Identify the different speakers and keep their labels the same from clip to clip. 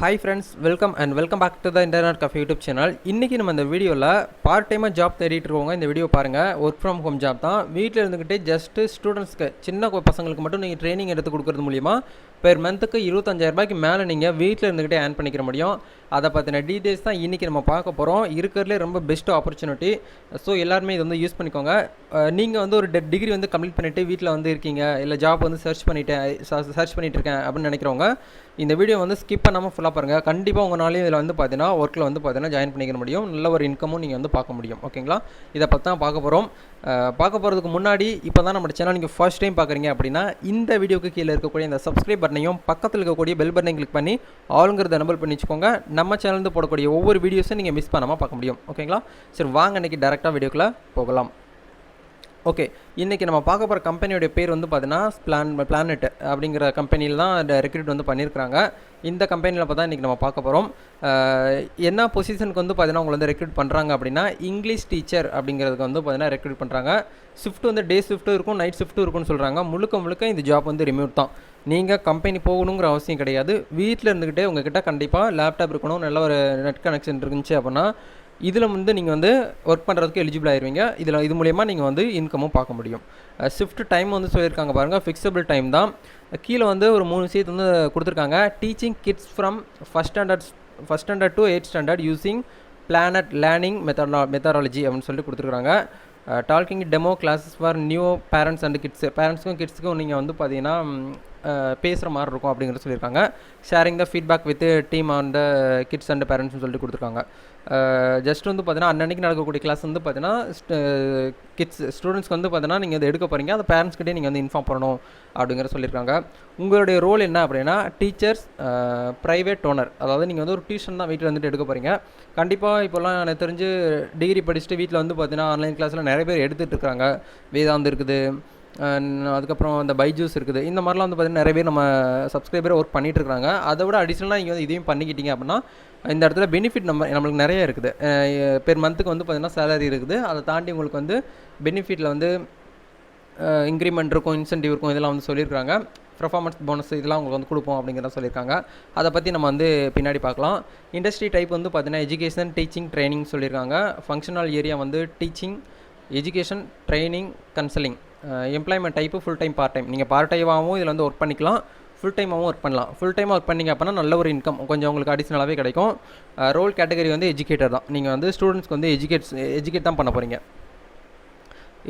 Speaker 1: Hi friends welcome and welcome back to the internet cafe YouTube channel இன்றைக்கி நம்ம இந்த வீடியோவில் பார்ட் டைமாக ஜாப் தேடிட்டு இருக்கவங்க இந்த வீடியோ பாருங்கள் ஒர்க் ஃப்ரம் ஹோம் ஜாப் தான். வீட்டில் இருந்துக்கிட்டே ஜஸ்ட்டு ஸ்டூடெண்ட்ஸ்க்கு சின்ன பசங்களுக்கு மட்டும் நீங்கள் ட்ரைனிங் எடுத்து கொடுக்கறது மூலிமா பெர் மந்த்துக்கு இருபத்தஞ்சாயிரம் ரூபாய்க்கு மேலே நீங்கள் வீட்டில் இருந்துக்கிட்டே ஏர்ன் பண்ணிக்கிற முடியும். அதை பற்றின டீட்டெயில்ஸ் தான் இன்றைக்கி நம்ம பார்க்க போகிறோம் இருக்கிறதுலே ரொம்ப பெஸ்ட் ஆப்பர்ச்சுனிட்டி ஸோ எல்லாருமே இது வந்து யூஸ் பண்ணிக்கோங்க. நீங்கள் வந்து ஒரு டிகிரி வந்து கம்ப்ளீட் பண்ணிவிட்டு வீட்டில் வந்து இருக்கீங்க. இல்லை ஜாப் வந்து சர்ச் பண்ணிவிட்டேன் சர்ச் பண்ணிட்டு இருக்கேன் அப்படின்னு நினைக்கிறவங்க இந்த வீடியோ வந்து ஸ்கிப் பண்ணாமல் ஃபுல்லாக பாருங்கள் கண்டிப்பாக உங்களாலையும் இதில் வந்து பார்த்தீங்கன்னா ஒர்க்கில் வந்து பார்த்தீங்கன்னா ஜாயின் பண்ணிக்க முடியும். நல்ல ஒரு இன்கமும் நீங்கள் வந்து பார்க்க முடியும். ஓகேங்களா இதை பற்றி தான் பார்க்க போகிறோம் பார்க்க போகிறதுக்கு முன்னாடி இப்போ தான் நம்ம சேனல் நீங்கள் ஃபர்ஸ்ட் டைம் பார்க்குறீங்க அப்படின்னா இந்த வீடியோக்கு கீழே இருக்கக்கூடிய இந்த சப்ஸ்கிரைப் பட்டனையும் பக்கத்தில் இருக்கக்கூடிய பெல் பட்டனை கிளிக் பண்ணி ஆளுங்கிறத எனபிள் பண்ணி வச்சுக்கோங்க. நம்ம சேனல்ந்து போடக்கூடிய ஒவ்வொரு வீடியோஸும் நீங்கள் மிஸ் பண்ணாமல் பார்க்க முடியும். ஓகேங்களா சரி வாங்க இன்றைக்கி டேரெக்டாக வீடியோக்குள்ளே போகலாம். ஓகே இன்றைக்கி நம்ம பார்க்க போகிற கம்பெனியோடைய பேர் வந்து பார்த்தீங்கன்னா பிளான் பிளானட் அப்படிங்கிற கம்பெனியில் தான் ரெக்ரூட் வந்து பண்ணியிருக்கிறாங்க. இந்த கம்பெனியில் பார்த்தா இன்றைக்கி நம்ம பார்க்க போகிறோம் என்ன பொசிஷனுக்கு வந்து பார்த்தீங்கன்னா உங்களை வந்து ரெக்ரூட் பண்ணுறாங்க அப்படின்னா இங்கிலீஷ் டீச்சர் அப்படிங்கிறதுக்கு வந்து பார்த்தீங்கன்னா ரெக்ரூட் பண்ணுறாங்க ஷிஃப்ட் வந்து டே ஷிஃப்ட்டும் இருக்கும் நைட் ஷிஃப்ட்டும் இருக்கும்னு சொல்கிறாங்க முழுக்க முழுக்க இந்த ஜாப் வந்து ரிமோட் தான். நீங்கள் கம்பெனி போகணுங்கிற அவசியம் கிடையாது. வீட்டில் இருந்துக்கிட்டே உங்ககிட்ட கண்டிப்பாக லேப்டாப் இருக்கணும் நல்ல ஒரு நெட் கனெக்ஷன் இருந்துச்சு அப்படின்னா இதில் வந்து நீங்கள் வந்து ஒர்க் பண்ணுறதுக்கு எலிஜிபிள் ஆயிடுவீங்க இதில் இது மூலயமா நீங்கள் வந்து இன்கமும் பார்க்க முடியும். ஷிஃப்ட் டைம் வந்து சொல்லியிருக்காங்க பாருங்கள் ஃபிக்ஸபிள் டைம் தான். கீழே வந்து ஒரு மூணு விஷயத்து வந்து கொடுத்துருக்காங்க. Teaching kids from first standard first standard to eight standard using planet learning மெத்தடா methodology அப்படின்னு சொல்லிட்டு கொடுத்துருக்காங்க. Talking demo classes for new parents and kids பேரண்ட்ஸுக்கும் கிட்ஸுக்கும் நீங்கள் வந்து பார்த்தீங்கன்னா பேசுகிற மாதிரி இருக்கும் அப்படிங்கிறது சொல்லியிருக்காங்க. Sharing the feedback with team on the kids and பேரண்ட்ஸ்னு சொல்லிட்டு கொடுத்துருக்காங்க. ஜஸ்ட் வந்து பார்த்தீங்கன்னா அன்னன்னைக்கு நடக்கக்கூடிய கிளாஸ் வந்து பார்த்தீங்கன்னா கிட்ஸ் ஸ்டூடெண்ட்ஸ்க்கு வந்து பார்த்தீங்கன்னா நீங்கள் அதை எடுக்க போகிறீங்க அந்த பேரண்ட்ஸ்கிட்டே நீங்கள் வந்து இன்ஃபார்ம் பண்ணணும் அப்படிங்கிற சொல்லியிருக்காங்க. உங்களுடைய ரோல் என்ன அப்படின்னா டீச்சர்ஸ் ப்ரைவேட் ஓனர் அதாவது நீங்கள் வந்து ஒரு டியூஷன் தான் வீட்டில் வந்துட்டு எடுக்க போகிறீங்க கண்டிப்பாக இப்போல்லாம் எனக்கு தெரிஞ்சு டிகிரி படிச்சுட்டு வீட்டில் வந்து பார்த்தீங்கன்னா ஆன்லைன் கிளாஸில் நிறைய பேர் எடுத்துகிட்டு இருக்காங்க. வேதாந்து இருக்குது. அதுக்கப்புறம் அந்த பைஜூஸ் இருக்குது. இந்த மாதிரிலாம் வந்து பார்த்தீங்கன்னா நிறைய பேர் நம்ம சப்ஸ்கிரைபர் ஒர்க் பண்ணிகிட்டு இருக்காங்க அதை விட அடிஷ்னலாக நீங்கள் வந்து இதையும் பண்ணிக்கிட்டீங்க அப்படின்னா இந்த இடத்துல பெனிஃபிட் நம்ம நம்மளுக்கு நிறைய இருக்குது. பெர் மந்த்துக்கு வந்து பார்த்திங்கன்னா சேலரி இருக்குது. அதை தாண்டி உங்களுக்கு வந்து பெனிஃபிட்டில் வந்து இன்க்ரிமெண்ட் இருக்கும் இன்சென்டிவ் இருக்கும் இதெல்லாம் வந்து சொல்லியிருக்காங்க பர்ஃபார்மன்ஸ் போனஸ் இதெல்லாம் உங்களுக்கு வந்து கொடுப்போம் அப்படிங்கிறத சொல்லியிருக்காங்க. அதை பற்றி நம்ம வந்து பின்னாடி பார்க்கலாம். இண்டஸ்ட்ரி டைப் வந்து பார்த்திங்கன்னா எஜுகேஷன் டீச்சிங் ட்ரைனிங் சொல்லியிருக்காங்க. ஃபங்க்ஷனல் ஏரியா வந்து teaching education training counselling employment type full time part time நீங்கள் பார்ட் டைமாகவும் இதில் வந்து ஒர்க் பண்ணிக்கலாம். ஃபுல் டைமாகவும் ஒர்க் பண்ணலாம். ஃபுல் டைமாக ஒர்க் பண்ணிங்க அப்படின்னா நல்ல ஒரு இன்கம் கொஞ்சம் உங்களுக்கு அடிஷ்னலாகவே கிடைக்கும். Uh, ரோல் கேட்டகரி வந்து எஜுகேட்டர் தான். நீங்கள் வந்து ஸ்டூடெண்ட்ஸ்க்கு வந்து எஜுகேட்ஸ் எஜுகேட் தான் பண்ண போகிறீங்க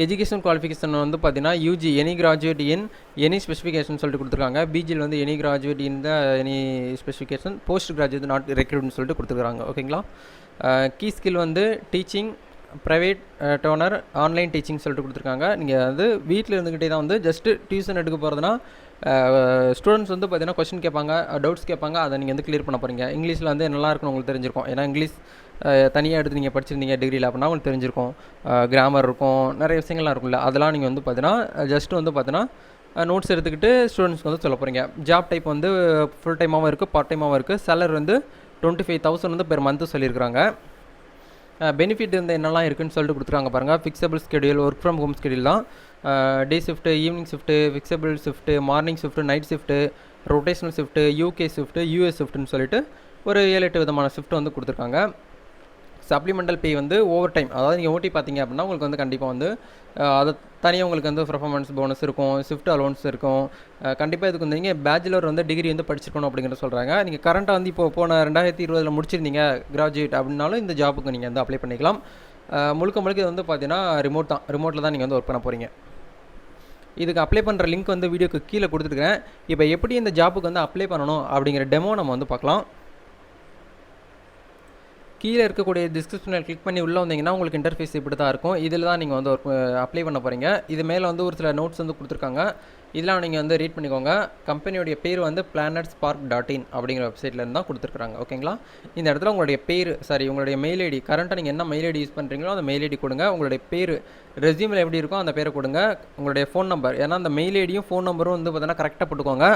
Speaker 1: எஜுகேஷன் குவாலிஃபிகேஷன் வந்து பார்த்தீங்கன்னா UG any graduate in any specification சொல்லிட்டு கொடுத்துருக்காங்க. பிஜியில் வந்து any graduate in the any specification post graduate not ரெக்ரூட்னு சொல்லிட்டு கொடுத்துருக்காங்க. ஓகேங்களா கீ uh, ஸ்கில் வந்து teaching private tutor online teaching சொல்லிட்டு கொடுத்துருக்காங்க. நீங்கள் வந்து வீட்டில் இருந்துக்கிட்டே தான் வந்து ஜஸ்ட்டு டியூஷன் எடுக்க போகிறதுனா ஸ்டூடெண்ட்ஸ் uh, வந்து பார்த்தீங்கன்னா கொஸ்டின் கேட்பாங்க uh, டவுட்ஸ் கேட்பாங்க அதை நீங்கள் வந்து கிளியர் பண்ண போகிறீங்க இங்கிலீஷில் வந்து நல்லா இருக்குன்னு உங்களுக்கு தெரிஞ்சிருக்கும். ஏன்னா இங்கிலீஷ் uh, தனியாக எடுத்து நீங்கள் படிச்சிருந்தீங்க டிகிரியில் அப்படின்னா உங்களுக்கு தெரிஞ்சிருக்கும். கிராமர் இருக்கும் நிறைய விஷயங்கள்லாம் இருக்கும்ல. அதெல்லாம் நீங்கள் வந்து பார்த்தீங்கன்னா ஜஸ்ட்டு வந்து பார்த்தீங்கன்னா நோட்ஸ் எடுத்துக்கிட்டு ஸ்டூடெண்ட்ஸ்க்கு வந்து சொல்ல போகிறீங்க ஜாப் டைப் வந்து ஃபுல் டைமாகவும் இருக்குது பார்ட் டைமாகவும் இருக்குது சேலரி வந்து டுவெண்ட்டி ஃபைவ் தௌசண்ட் வந்து பெர் மந்த்து சொல்லியிருக்கிறாங்க. பெனிஃபிட் வந்து என்னெல்லாம் இருக்குன்னு சொல்லிட்டு கொடுத்துருக்காங்க பாருங்கள் flexible schedule work from home schedule தான். Day shift evening shift flexible shift morning shift night shift rotational shift UK shift US ஷிஃப்ட்டுன்னு சொல்லிட்டு ஒரு ஏழு எட்டு விதமான ஷிஃப்ட் வந்து கொடுத்துருக்காங்க. சப்ளிமெண்டல் பே வந்து ஓவர் டைம் அதாவது நீங்கள் ஓட்டி பார்த்தீங்க அப்படின்னா உங்களுக்கு வந்து கண்டிப்பாக வந்து அதை தனியாக உங்களுக்கு வந்து பர்ஃபார்மன்ஸ் போனஸ் இருக்கும் ஷிஃப்ட் அலோன்ஸ் இருக்கும். கண்டிப்பாக இதுக்கு வந்து நீங்கள் பேச்சுலர் வந்து டிகிரி வந்து படிச்சிருக்கணும் அப்படிங்கிறத சொல்கிறாங்க நீங்கள் கரண்ட்டாக வந்து இப்போ போன ரெண்டாயிரத்தி இருபதில் முடிச்சிருந்தீங்க கிராஜுவேட் அப்படின்னாலும் இந்த ஜாபுக்கு நீங்கள் வந்து அப்ளை பண்ணிக்கலாம். முழுக்க முழுக்க இது வந்து பார்த்தீங்கன்னா ரிமோட் தான். ரிமோட்டில் தான் நீங்கள் வந்து ஒர்க் பண்ண போகிறீங்க இதுக்கு அப்ளை பண்ணுற லிங்க் வந்து வீடியோக்கு கீழே கொடுத்துருக்கேன். இப்போ எப்படி இந்த ஜாப்புக்கு வந்து அப்ளை பண்ணணும் அப்படிங்கிற டெமோ நம்ம வந்து பார்க்கலாம். கீழே இருக்கக்கூடிய டிஸ்கிரிப்ஷனில் கிளிக் பண்ணி உள்ளே வந்தீங்கன்னா உங்களுக்கு இன்டர்ஃபேஸ் இப்படி தான் இருக்கும். இதில் தான் நீங்கள் வந்து ஒரு அப்ளை பண்ண போகிறீங்க இது மேலே வந்து ஒரு சில நோட்ஸ் வந்து கொடுத்துருக்காங்க. இதெல்லாம் நீங்கள் வந்து ரீட் பண்ணிக்கோங்க. கம்பெனியோடைய பேர் வந்து பிளானட் ஸ்பார்க் டாட் இன் அப்படிங்கிற வெப்சைட்லேருந்து தான் கொடுத்துருக்காங்க ஓகேங்களா இந்த இடத்துல உங்களுடைய பேர் சாரி உங்களுடைய மெயில் ஐடி கரண்ட்டாக நீங்கள் என்ன மெயில் ஐடி யூஸ் பண்ணுறீங்களோ அந்த மெயில் ஐடி கொடுங்க. உங்களுடைய பேர் ரெஸ்யூமில் எப்படி இருக்கோ அந்த பேரை கொடுங்க. உங்களுடைய ஃபோன் நம்பர் ஏன்னா அந்த மெயில் ஐடியும் ஃபோன் நம்பரும் வந்து பார்த்தீங்கன்னா கரெக்டாக போட்டுக்கோங்க.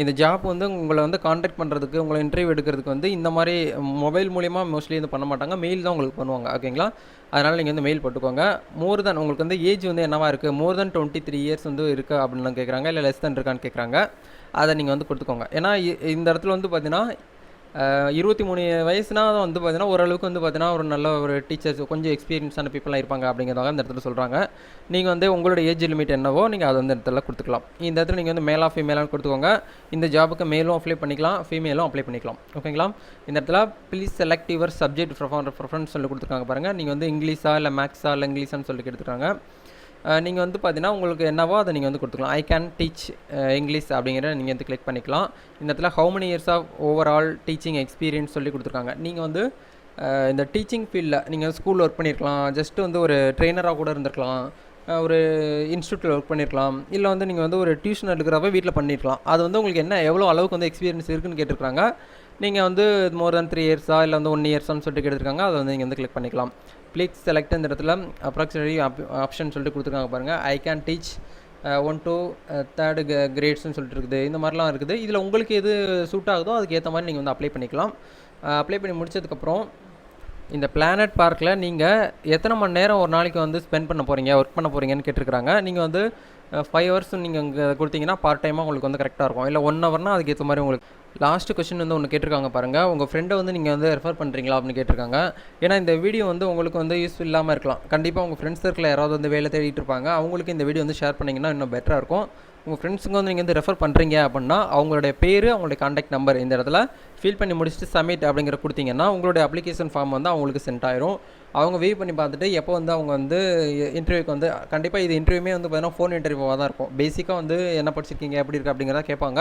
Speaker 1: இந்த ஜாப் வந்து உங்களை வந்து காண்டாக்ட் பண்ணுறதுக்கு உங்களை இன்டர்வியூ எடுக்கிறதுக்கு வந்து இந்த மாதிரி மொபைல் மூலிமா மோஸ்ட்லி வந்து பண்ண மாட்டாங்க. மெயில் தான் உங்களுக்கு பண்ணுவாங்க. ஓகேங்களா அதனால் நீங்கள் வந்து மெயில் போட்டுக்கோங்க. மோர் தென் உங்களுக்கு வந்து ஏஜ் வந்து என்னவா இருக்குது more than twenty three years வந்து இருக்குது அப்படின்னு கேட்குறாங்க இல்லை லெஸ் தென் இருக்கான்னு கேட்குறாங்க அதை நீங்கள் வந்து கொடுத்துக்கோங்க. ஏன்னா இ- இந்த இடத்துல வந்து பார்த்தீங்கன்னா இருபத்தி மூணு வயசுனா வந்து பார்த்தீங்கன்னா ஓரளவுக்கு வந்து பார்த்தீங்கன்னா ஒரு நல்ல ஒரு டீச்சர்ஸ் கொஞ்சம் எக்ஸ்பீரியன்ஸான பீப்புளாக இருப்பாங்க அப்படிங்கிறதாக இந்த இடத்துல சொல்கிறாங்க நீங்கள் வந்து உங்களோட ஏஜ் லிமிட் என்னவோ நீங்கள் அதை வந்து இந்த இடத்துல கொடுத்துக்கலாம். இந்த இடத்துல நீங்கள் வந்து மேலாக ஃபீமேலான்னு கொடுத்துக்கோங்க. இந்த ஜாபுக்கு மேலும் அப்ளை பண்ணிக்கலாம் ஃபீமேலும் அப்ளை பண்ணிக்கலாம். ஓகேங்களா இந்த இடத்துல please select your subject preference சொல்லி கொடுத்துருக்காங்க பாருங்கள் நீங்கள் வந்து இங்கிலீஷா இல்லை மேக்ஸா இல்லை இங்கிலீஷான்னு சொல்லி எடுத்துக்கிறாங்க நீங்கள் வந்து பார்த்தீங்கன்னா உங்களுக்கு என்னவோ அதை நீங்கள் வந்து கொடுத்துக்கலாம். ஐ கேன் டீச் இங்கிலீஷ் அப்படிங்கிற நீங்கள் வந்து கிளிக் பண்ணிக்கலாம். இந்த இடத்துல how many years of overall teaching experience சொல்லி கொடுத்துருக்காங்க. நீங்கள் வந்து இந்த டீச்சிங் ஃபீல்டில் நீங்கள் ஸ்கூலில் ஒர்க் பண்ணியிருக்கலாம் ஜஸ்ட்டு வந்து ஒரு ட்ரெயினராக கூட இருந்திருக்கலாம். ஒரு இன்ஸ்டியூட்டில் ஒர்க் பண்ணியிருக்கலாம் இல்லை வந்து நீங்கள் வந்து ஒரு டியூஷன் எடுக்கிறப்ப வீட்டில் பண்ணியிருக்கலாம் அது வந்து உங்களுக்கு என்ன எவ்வளோ அளவுக்கு வந்து எக்ஸ்பீரியன்ஸ் இருக்குன்னு கேட்டிருக்காங்க நீங்கள் வந்து மோர் தென் த்ரீ இயர்ஸா இல்லை வந்து ஒன் இயர்ஸான்னு சொல்லிட்டு கேட்டிருக்காங்க. அதை வந்து நீங்கள் வந்து கிளிக் பண்ணிக்கலாம். ப்ளீஸ் செலக்ட் இந்த இடத்துல அப்ராக்சிமேட்லி ஆப்ஷன் சொல்லிட்டு கொடுத்துருக்காங்க பாருங்கள் I can teach one two third கிரேட்ஸ்னு சொல்லிட்டு இருக்குது. இந்த மாதிரிலாம் இருக்குது. இதில் உங்களுக்கு எது சூட் ஆகுதோ அதுக்கு ஏற்ற மாதிரி நீங்கள் வந்து அப்ளை பண்ணிக்கலாம். அப்ளை பண்ணி முடிச்சதுக்கப்புறம் இந்த பிளானட் பார்க்கில் நீங்கள் எத்தனை மணி நேரம் ஒரு நாளைக்கு வந்து ஸ்பெண்ட் பண்ண போகிறீங்க ஒர்க் பண்ண போகிறீங்கன்னு கேட்டிருக்காங்க நீங்கள் வந்து ஃபைவ் ஹவர்ஸ் நீங்கள் இங்கே கொடுத்தீங்கன்னா பார்ட் டைமாக உங்களுக்கு வந்து கரெக்டாக இருக்கும். இல்லை ஒன் ஹவர்னால் அதுக்கு ஏற்ற மாதிரி உங்களுக்கு லாஸ்ட் கொஸ்டின் வந்து ஒன்று கேட்டிருக்காங்க பாருங்கள் உங்கள் ஃப்ரெண்டை வந்து நீங்கள் வந்து ரெஃபர் பண்ணுறீங்களா அப்படின்னு கேட்டிருக்காங்க. ஏன்னா இந்த வீடியோ வந்து உங்களுக்கு வந்து யூஸ்ஃபுல் இல்லாமல் இருக்கலாம். கண்டிப்பாக உங்கள் ஃப்ரெண்ட்ஸ் சர்க்கிளில் யாராவது வந்து வேலை தேடிட்டு இருப்பாங்க. அவங்களுக்கு இந்த வீடியோ வந்து ஷேர் பண்ணிங்கன்னா இன்னும் பெட்டராக இருக்கும். உங்கள் ஃப்ரெண்ட்ஸுங்க வந்து நீங்கள் வந்து ரெஃபர் பண்ணுறீங்க அப்படின்னா அவங்களுடைய பேர் அவங்களுடைய காண்டாக்ட் நம்பர் இந்த இடத்துல ஃபில் பண்ணி முடிச்சுட்டு சப்மிட் அப்படிங்கிற கொடுத்தீங்கன்னா உங்களுடைய அப்ளிகேஷன் ஃபார்ம் வந்து அவங்களுக்கு சென்ட் ஆயிரும். அவங்க வெயிட் பண்ணி பார்த்துட்டு எப்போ வந்து அவங்க வந்து இன்டர்வியூக்கு வந்து கண்டிப்பாக இது இன்டர்வியூமே வந்து பார்த்தீங்கன்னா ஃபோன் இன்டர்வியூவாக தான் இருக்கும். பேசிக்காக வந்து என்ன படிச்சிருக்கீங்க எப்படி இருக்குது அப்படிங்கிறத கேட்பாங்க.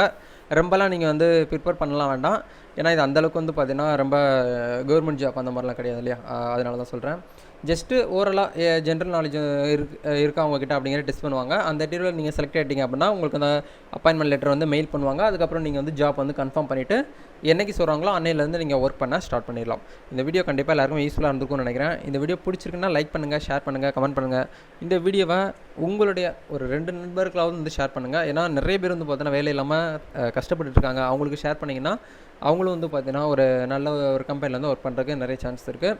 Speaker 1: ரொம்பலாம் நீங்கள் வந்து ப்ரிப்பேர் பண்ணலாம் வேண்டாம். ஏன்னா இது அந்தளவுக்கு வந்து பார்த்தீங்கன்னா ரொம்ப கவர்மெண்ட் ஜாப் அந்த மாதிரிலாம் கிடையாது இல்லையா? அதனால தான் சொல்கிறேன் ஜஸ்ட்டு ஓவரலாக ஜென்ரல் நாலேஜ் இருக்கு இருக்கா அவங்கக்கிட்ட அப்படிங்கிற டெஸ்ட் பண்ணுவாங்க. அந்த இன்டர்வியூவில் நீங்கள் செலக்ட் ஆகிட்டீங்க அப்படின்னா உங்களுக்கு அந்த அப்பாயின்மெண்ட் லெட்டர் வந்து மெயில் பண்ணுவாங்க. அதுக்கப்புறம் நீங்கள் வந்து ஜாப் வந்து கன்ஃபார்ம் பண்ணிவிட்டு என்னைக்கு சொல்கிறாங்களோ அன்னையிலேருந்து நீங்கள் ஒர்க் பண்ண ஸ்டார்ட் பண்ணிடலாம். இந்த வீடியோ கண்டிப்பாக எல்லாருக்கும் யூஸ்ஃபுல்லாக இருந்திருக்கும்னு நினைக்கிறேன். இந்த வீடியோ பிடிச்சிருக்குன்னா லைக் பண்ணுங்கள் ஷேர் பண்ணுங்கள் கமெண்ட் பண்ணுங்கள் இந்த வீடியோவை உங்களுடைய ஒரு ரெண்டு நண்பர்களாவது வந்து ஷேர் பண்ணுங்கள் ஏன்னா நிறைய பேர் வந்து பார்த்தீங்கன்னா வேலை இல்லாமல் கஷ்டப்பட்டு இருக்காங்க. அவங்களுக்கு ஷேர் பண்ணிங்கன்னா அவங்களும் வந்து பார்த்தீங்கன்னா ஒரு நல்ல ஒரு கம்பெனியில் வந்து ஒர்க் பண்ணுறதுக்கு நிறைய சான்ஸ் இருக்குது